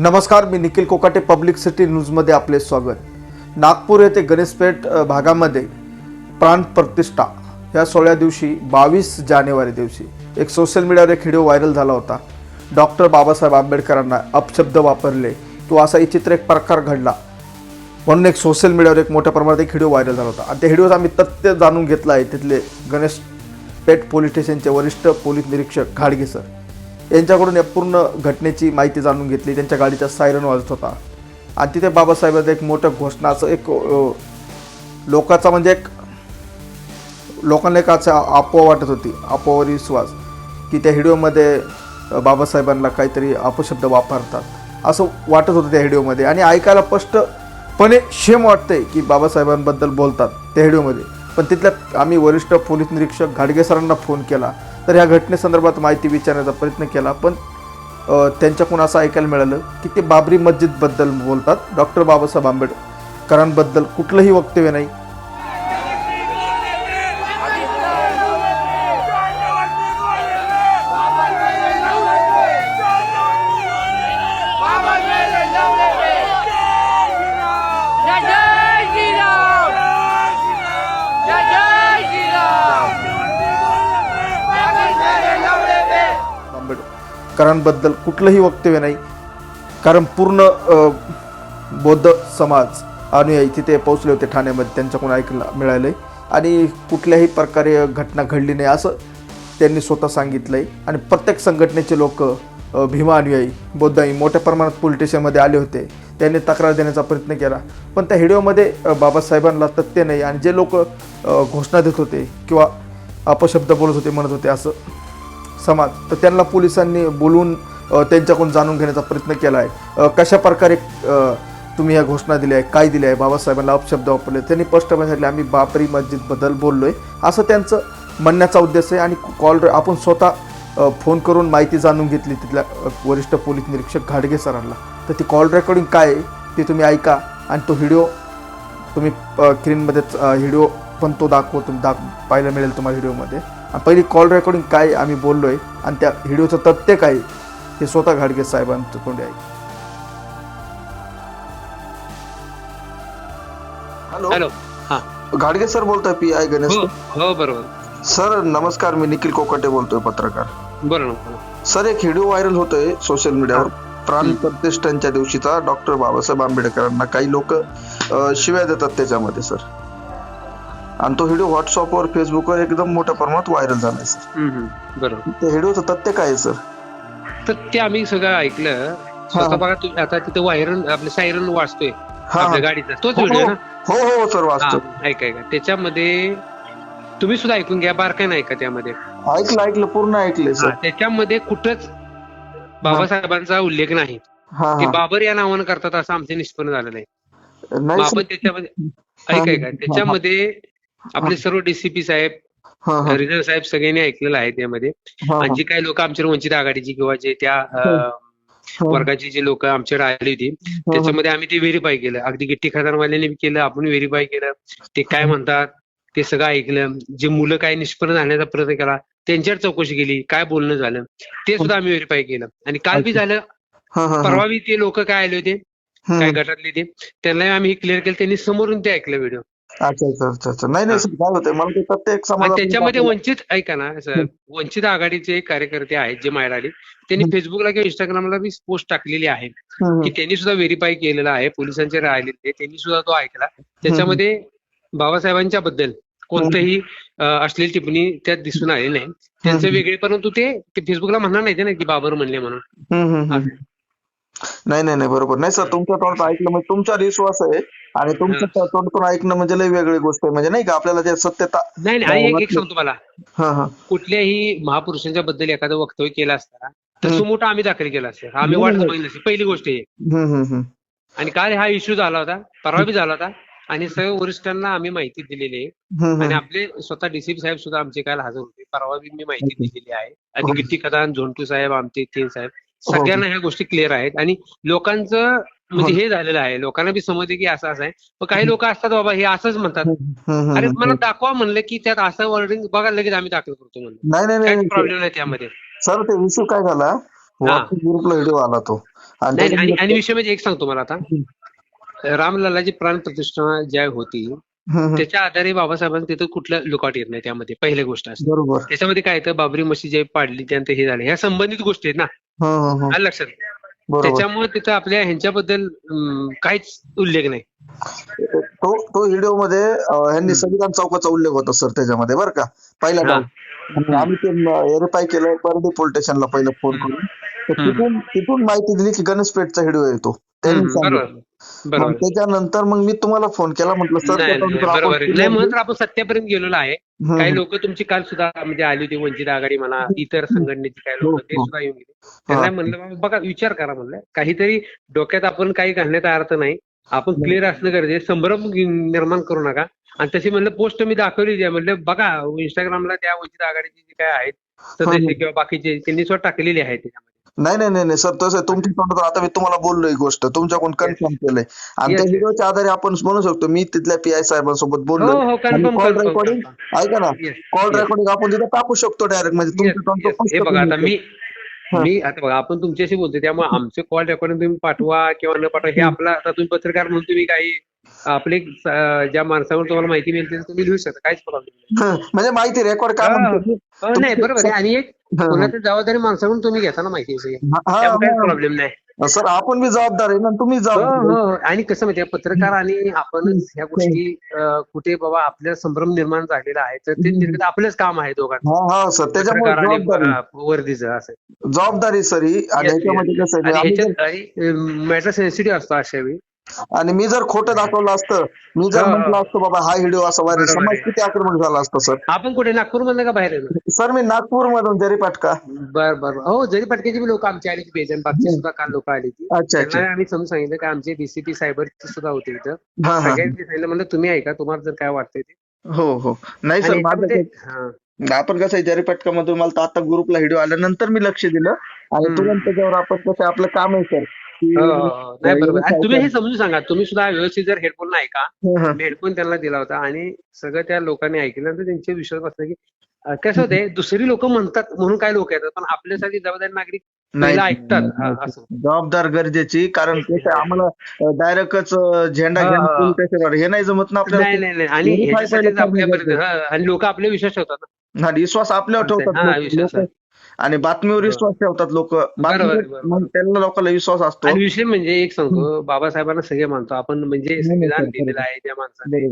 नमस्कार मी Nikhil Kokate public city न्यूजमध्ये आपले स्वागत. नागपूर येथे गणेशपेठ भागामध्ये प्राण प्रतिष्ठा. या सोळ्या दिवशी बावीस जानेवारी दिवशी एक सोशल मीडियावर एक व्हिडिओ व्हायरल झाला होता. डॉक्टर बाबासाहेब आंबेडकरांना अपशब्द वापरले. किंवा असा विचित्र एक प्रकार घडला. म्हणून एक सोशल मीडियावर एक मोठ्या प्रमाणात एक व्हिडिओ व्हायरल झाला होता. आणि त्या व्हिडिओचा आम्ही तथ्य जाणून घेतला आहे. तिथले गणेश पेठ पोलीस स्टेशनचे वरिष्ठ पोलीस निरीक्षक घाडगे सर यांच्याकडून या पूर्ण घटनेची माहिती जाणून घेतली. त्यांच्या गाडीचा सायरन वाजत होता. आणि तिथे बाबासाहेबांचं एक मोठं घोषणा असं एक लोकाचा म्हणजे एक लोकांना एक असं अपोवा वाटत होती. अपोवर विश्वास. की त्या व्हिडिओमध्ये बाबासाहेबांना काहीतरी अपशब्द वापरतात. असं वाटत होतं त्या व्हिडिओमध्ये. आणि ऐकायला स्पष्टपणे शेम वाटते की बाबासाहेबांबद्दल बोलतात त्या व्हिडिओमध्ये. पण तिथल्या आम्ही वरिष्ठ पोलीस निरीक्षक घाडगे सरांना फोन केला. तर ह्या घटनेसंदर्भात माहिती विचारण्याचा प्रयत्न केला पण त्यांच्याकडून असं ऐकायला मिळालं की ते बाबरी मस्जिदबद्दल बोलतात. डॉक्टर बाबासाहेब आंबेडकरांबद्दल कुठलंही वक्तव्य नाही. आंबेडकरांबद्दल कुठलंही वक्तव्य नाही. कारण पूर्ण बौद्ध समाज अनुयायी तिथे पोहोचले होते ठाण्यामध्ये त्यांच्याकडून ऐकलं मिळालं. आणि कुठल्याही प्रकारे घटना घडली नाही असं त्यांनी स्वतः सांगितलं आहे आणि प्रत्येक संघटनेचे लोक भीमा अनुयायी बौद्धाई मोठ्या प्रमाणात पोलीस स्टेशनमध्ये आले होते. त्यांनी तक्रार देण्याचा प्रयत्न केला. पण त्या व्हिडिओमध्ये बाबासाहेबांना तथ्य नाही. आणि जे लोक घोषणा देत होते किंवा अपशब्द बोलत होते म्हणत होते असं समाज. तर त्यांना पोलिसांनी बोलून त्यांच्याकडून जाणून घेण्याचा प्रयत्न केला आहे. कशा प्रकारे तुम्ही या घोषणा दिल्या आहे काय दिल्या आहे बाबासाहेबांना अपशब्द वापरले त्यांनी स्पष्टपणे सांगितले आम्ही बाबरी मस्जिदबद्दल बोललो आहे असं त्यांचं म्हणण्याचा उद्देश आहे आणि कॉल आपण स्वतः फोन करून माहिती जाणून घेतली तिथल्या वरिष्ठ पोलीस निरीक्षक घाडगे सरांना. तर ती कॉल रेकॉर्डिंग काय आहे ते तुम्ही ऐका आणि तो व्हिडिओ तुम्ही स्क्रीनमध्ये व्हिडिओ पण तो दाखव तुम्ही दाख पाहायला मिळेल तुम्हाला व्हिडिओमध्ये. पहिली कॉल रेकॉर्डिंग काय आम्ही बोललो आहे आणि त्या व्हिडिओचं तथ्य काय हे स्वतः घाडगे साहेबांचं तोंडी आहे. हॅलो हॅलो हा. घाडगे सर बोलतोय पी आय गणेश. हो हो बरोबर. सर नमस्कार मी निखिल कोकाटे बोलतोय पत्रकार. बरोबर सर एक व्हिडिओ व्हायरल होतोय सोशल मीडियावर प्राण प्रतिष्ठानच्या दिवशीचा डॉक्टर बाबासाहेब आंबेडकरांना काही लोक शिव्या देतात त्याच्यामध्ये सर आणि तो व्हिडिओ व्हॉट्सअपवर फेसबुकवर एकदम मोठ्या प्रमाणात व्हायरल झालाय सर. बरोबर. त्या व्हिडिओचं तथ्य काय सर? तर ते आम्ही सगळं ऐकलं. स्वतः बघा तुम्ही आता तिथे वायरन आपलं सायरन वाचतोय हा आपल्या गाडीचा. तोच हो, व्हिडिओ हो. ना? हो हो सर वाचतो हा, ऐका ऐका. त्याच्यामध्ये तुम्ही सुद्धा ऐकून घ्या बारकाईनं ऐका त्यामध्ये. ऐकलं ऐकलं पूर्ण हा, सर. त्याच्यामध्ये कुठंच बाबासाहेबांचा उल्लेख नाही. हा ते हा बाबर या नावानं करतात असं आमचे निष्पन्न झालेलं आहे नाही बाबर त्याच्यामध्ये ऐका ऐका. त्याच्यामध्ये आपले सर्व डीसीपी साहेब हा हा. रिझर्व साहेब सगळ्यांनी ऐकलेलं आहे त्यामध्ये. हा आणि जी काही लोक आमच्या वंचित आघाडीची किंवा जे त्या हो. हा. वर्गाची जी लोक आमच्याकडे आली होती त्याच्यामध्ये आम्ही ते व्हेरीफाय केलं. अगदी गिट्टी खदानवाल्यांनी केलं आपण व्हेरीफाय केलं. ते काय म्हणतात ते सगळं ऐकलं. जे मुलं काय निष्पन्न जाण्याचा प्रयत्न केला त्यांच्यावर चौकशी केली काय बोलणं झालं ते सुद्धा आम्ही व्हेरीफाय केलं. आणि काल बी झालं हा हा हा. परवा बी ते लोक काय आले होते. काय गटातले ते त्यांना आम्ही क्लिअर केलं त्यांनी समोरून ते ऐकलं व्हिडिओ अच्छा अच्छा अच्छा अच्छा. नाही नाही सर काय होतंय मला ते प्रत्येक आणि समाजात त्याच्यामध्ये वंचित ऐका ना सर वंचित आघाडीचे कार्यकर्ते आहेत जे माहेर आले त्यांनी फेसबुकला किंवा इंस्टाग्रामला बी पोस्ट टाकलेली आहे. की त्यांनी सुद्धा व्हेरीफाय केलेला आहे. पोलिसांचे राहिलेले त्यांनी सुद्धा तो ऐकला. त्याच्यामध्ये बाबासाहेबांच्या बद्दल कोणतंही अं, अश्लील टिप्पणी त्यात दिसून आली नाही. त्यांचं वेगळे परंतु ते ते फेसबुकला म्हणणार नाही ना की बाबर म्हणले म्हणून. नाही नाही नाही बरोबर. नाही सर तुमच्या तोंडात ऐकलं म्हणजे तुमच्यावर विश्वास आहे आणि तुमच्या तोंडातून ऐकणं म्हणजे लय वेगळी गोष्ट आहे. म्हणजे नाही का आपल्याला जे सत्यता नाही नाही आणि एक एक सांगतो मला हा हा. कुठल्याही महापुरुषांच्या बद्दल एखादं वक्तव्य केलं असता तर सुमोटो आम्ही दाखल केला असता. आम्ही वाटच बघितली नसती. पहिली गोष्ट ही हम्म. आणि काल हा इश्यू झाला होता परवा बी झाला होता आणि सगळ्या वरिष्ठांना आम्ही माहिती दिलेली आहे. आणि. आपले स्वतः डीसीपी साहेब सुद्धा आमचे काल हजर होते. परवा बी मी माहिती दिलेली आहे. आणि गिट्टी कदान झोंटू साहेब आमचे ते साहेब. सगळ्यांना ह्या गोष्टी क्लिअर आहेत. आणि लोकांचं म्हणजे हे झालेलं आहे. लोकांना बी समजते की असं असं आहे. पण काही लोक असतात बाबा हे असंच म्हणतात. अरे. मला दाखवा म्हणलं की त्यात असं वर्डिंग बघा लगेच आम्ही दाखल करतो म्हणलं. नाही नाही काही नाही प्रॉब्लेम नाही त्यामध्ये. सर ते इश्यू काय झाला? ग्रुपला व्हिडिओ आला तो. आणि विषय म्हणजे एक सांगतो मला आता. रामलल्लाची प्राण प्रतिष्ठा ज्या होती. त्याच्या आधारे बाबासाहेबांनी तिथं कुठलं लुकआउट येत नाही त्यामध्ये पहिली गोष्ट असते. बरोबर. त्याच्यामध्ये काय येतं बाबरी मशीद जे पाडली त्यानंतर हे झाले. ह्या संबंधित गोष्टी आहेत ना. आलं लक्षात? त्याच्यामुळे तिथं आपल्या ह्यांच्याबद्दल काहीच उल्लेख नाही. तो तो व्हिडिओमध्ये ह्यांनी संविधान चौकाचा उल्लेख होता सर त्याच्यामध्ये बरं का? पहिला आम्ही ते व्हेरीफाय केलं परडी पोलीस स्टेशनला पहिलं फोन. करून. तिथून तिथून माहिती दिली की गणेश पेठचा व्हिडिओ येतो मग त्याच्यानंतर मग मी तुम्हाला फोन केला म्हटलं सर म्हणून आपण सत्यापर्यंत गेलेलो आहे. काही. लोक तुमची काल सुद्धा म्हणजे आली होती वंचित आघाडी म्हणा इतर संघटनेची काही लोक हो, ते हो. सुद्धा येऊन गेले. त्यांना म्हणलं बघा विचार करा म्हणलं. काहीतरी डोक्यात आपण काही घालण्याचा अर्थ नाही. आपण क्लिअर असणं गरजेचं. संभ्रम निर्माण करू नका. आणि तशी म्हणलं पोस्ट मी दाखवली आहे म्हणलं बघा इंस्टाग्रामला त्या वंचित आघाडीचे जे काय आहेत सदस्य किंवा बाकीचे त्यांनी स्वतः टाकलेली आहे त्याच्यामध्ये नाही नाही नाही नाही सर तसं तुमच्या तोंडातून आता मी तुम्हाला बोललो ही गोष्ट. तुमच्याकडून कन्फर्म केलंय. आणि Yes, त्या yes. व्हिडिओच्या आधारे आपण म्हणू शकतो मी तिथल्या पी आय साहेबांसोबत बोललो हो हो कॉल रेकॉर्डिंग ऐका ना. Yes, call yes. रेकॉर्डिंग आपण तिथे टाकू शकतो डायरेक्ट म्हणजे Yes. हे स्पष्ट बघा आता हा. मी आता बघा आपण तुमच्याशी बोलतोय त्यामुळे आमचे कॉल रेकॉर्डिंग तुम्ही पाठवा किंवा न पाठवा हे आपला आता तुम्ही पत्रकार म्हणून तुम्ही काही आपले ज्या माणसावर तुम्हाला माहिती मिळते तुम्ही लिहू शकता. काहीच प्रॉब्लेम नाही. म्हणजे माहिती रेकॉर्ड काय हा. म्हणतो हो, नाही बरोबर आहे. आणि एक हा. कोणाची जबाबदारी माणसाकडून तुम्ही घेता ना माहिती हा, काहीच हा. प्रॉब्लेम नाही. सर आपण बी जबाबदार आहे ना तुम्ही हो जबाबदार आहे. हो. आणि कसं माहितीये पत्रकार आणि आपणच ह्या गोष्टी कुठे बाबा आपल्या संभ्रम निर्माण झालेला आहे तर ते आपलंच काम आहे हा हा सर. त्याच्यामुळे अं, वर्दीचं असं. जबाबदारी सर ही. आणि मॅटर सेन्सिटिव्ह असतो अशा वेळी. आणि मी जर खोटं दाखवलं असतं मी जर. म्हटलं असतं बाबा हा व्हिडिओ असा व्हायरल समाज. किती आक्रमक झाला असतं सर आपण कुठे नागपूर मधलं का बाहेर सर मी नागपूर मधून जरीपाटका बर बर. हो जरी पटक्याची लोक आमची आली होती बेजन बागची सुद्धा काल लोक आली अच्छा आम्ही समजून सांगितलं की आमचे डीसीपी सायबरचे सुद्धा होते इथं. सगळ्यांनी सांगितलं म्हणलं तुम्ही ऐका तुम्हाला जर काय वाटतंय ते. हो हो. नाही सर माझं. आपण कसं आहे जरीपटका मधून मला आता ग्रुपला व्हिडिओ आल्यानंतर मी लक्ष दिलं. आणि. तुरंत त्याच्यावर आपण कसं आपलं काम आहे सर की- हो, हो, हो. नाही बरोबर. तुम्ही हे समजून सांगा. तुम्ही सुद्धा व्यवस्थित जर हेडफोन नाही का हेडफोन त्यांना दिला होता आणि सगळं त्या लोकांनी ऐकल्यानंतर त्यांचे विश्वास बसला की कसं होतंय दुसरी लोक म्हणतात म्हणून काय लोक येतात? पण आपल्यासाठी जबाबदारी नागरिक नाही, ऐकतात. जबाबदार गरजेची कारण आम्हाला डायरेक्टच झेंडा हा, घेऊन हा. नाही जमत ना आपल्याला. आणि लोक आपले विश्वास ठेवतात विश्वास आपल्यावर ठेवतात. आणि बातमीवर विश्वास ठेवतात लोक. त्यांना लोकांना विश्वास असतो. आणि विषय म्हणजे एक सांगतो बाबासाहेबांना सगळे मानतो. आपण म्हणजे संविधान आहे माणसाने.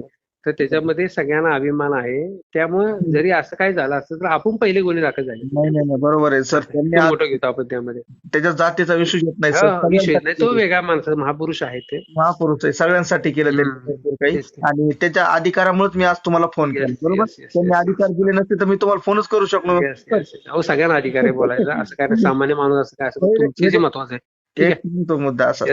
तर त्याच्यामध्ये सगळ्यांना अभिमान आहे. त्यामुळे जरी असं काही झालं असतं तर आपण पहिले गुन्हे दाखल झाले. नाही नाही नाही बरोबर आहे सर. त्यांनी मोठं घेतो आपण त्यामध्ये. त्याच्या जातीचा विश्वास येत नाही सर. हा, विषय नाही. तो वेगळा माणसा महापुरुष आहे ते. महापुरुष आहे सगळ्यांसाठी केलं त्यांनी हम्म. भरपूर काही. आणि त्याच्या अधिकारामुळेच मी आज तुम्हाला फोन केला बरोबर? त्यांनी. अधिकार दिले नसते तर मी तुम्हाला फोनच करू शकलो. अहो सगळ्यांना अधिकार आहे बोलायचा असं काय. सामान्य माणूस असं काय असं तुमचे जे महत्वाचं आहे. तो मुद्दा असा.